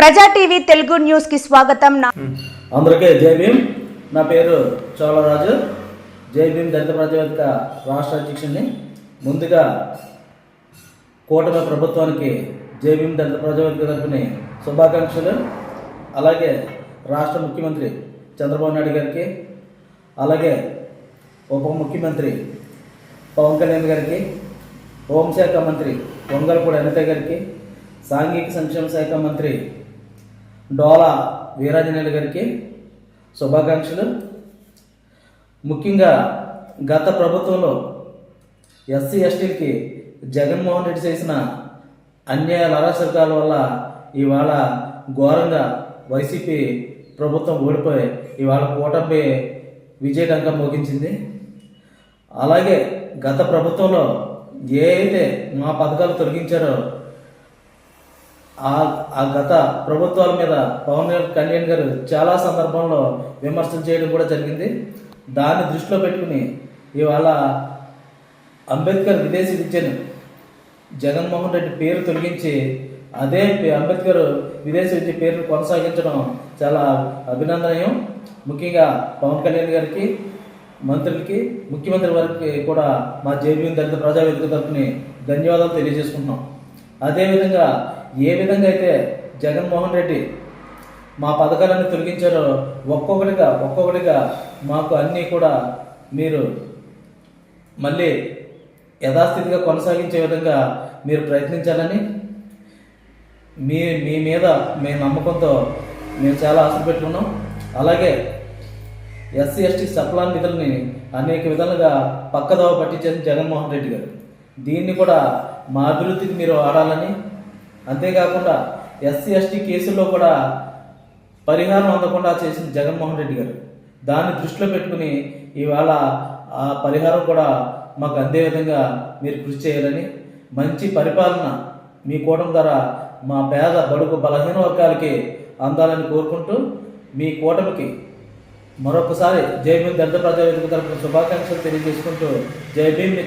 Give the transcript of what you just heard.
ప్రజా టీవీ తెలుగు న్యూస్కి స్వాగతం. అందరికీ జై భీమ్. నా పేరు చోళరాజు. జై భీమ్ దళిత ప్రజావేదిక రాష్ట్ర అధ్యక్షుడిని. ముందుగా కూటమి ప్రభుత్వానికి జై భీమ్ దళిత ప్రజావేదిక తరపున శుభాకాంక్షలు. అలాగే రాష్ట్ర ముఖ్యమంత్రి చంద్రబాబు నాయుడు గారికి అలాగే ఉప ముఖ్యమంత్రి పవన్ కళ్యాణ్ గారికి హోంశాఖ మంత్రి వంగలపూడి అనిత గారికి సాంఘిక సంక్షేమ శాఖ మంత్రి డోలా వీరాంజనేయులు గారికి శుభాకాంక్షలు. ముఖ్యంగా గత ప్రభుత్వంలో ఎస్సీ ఎస్టీలకి జగన్మోహన్ రెడ్డి చేసిన అన్యాయాల అరాచకాల వల్ల ఇవాళ ఘోరంగా వైసీపీ ప్రభుత్వం ఓడిపోయి ఇవాళ కూటమి విజయడంకం మోగించింది. అలాగే గత ప్రభుత్వంలో ఏ అయితే మా పథకాలు తొలగించారో ఆ ఆ గత ప్రభుత్వాల మీద పవన్ కళ్యాణ్ గారు చాలా సందర్భంలో విమర్శలు చేయడం కూడా జరిగింది. దాన్ని దృష్టిలో పెట్టుకుని ఇవాళ అంబేద్కర్ విదేశీ విద్యను జగన్మోహన్ రెడ్డి పేరు తొలగించి అదే అంబేద్కర్ విదేశీ విద్య పేరును కొనసాగించడం చాలా అభినందనీయం. ముఖ్యంగా పవన్ కళ్యాణ్ గారికి మంత్రులకి ముఖ్యమంత్రి వారికి కూడా మా జేబీ దళిత ప్రజావేదిక తరఫుని ధన్యవాదాలు తెలియజేసుకుంటున్నాం. అదేవిధంగా ఏ విధంగా అయితే జగన్మోహన్ రెడ్డి మా పథకాలను తొలగించారో ఒక్కొక్కటిగా ఒక్కొక్కటిగా మాకు అన్నీ కూడా మీరు మళ్ళీ యథాస్థితిగా కొనసాగించే విధంగా మీరు ప్రయత్నించాలని మీ మీ మీద మీ నమ్మకంతో మేము చాలా ఆశలు పెట్టుకున్నాం. అలాగే ఎస్సీ ఎస్టీ సప్లాన్ నిధులని అనేక విధాలుగా పక్కదోవ పట్టించేది జగన్మోహన్ రెడ్డి గారు. దీన్ని కూడా మా అభివృద్ధికి మీరు ఆడాలని అంతేకాకుండా ఎస్సీ ఎస్టీ కేసుల్లో కూడా పరిహారం అందకుండా చేసిన జగన్మోహన్ రెడ్డి గారు. దాన్ని దృష్టిలో పెట్టుకుని ఇవాళ ఆ పరిహారం కూడా మాకు అందే విధంగా మీరు కృషి చేయాలని మంచి పరిపాలన మీ కూటమి ద్వారా మా పేద బడుగు బలహీన వర్గాలకి అందాలని కోరుకుంటూ మీ కూటమికి మరొకసారి జై భీమ్ దళిత ప్రజావేదిక తరపున శుభాకాంక్షలు తెలియజేసుకుంటూ జై భీమ్ మీ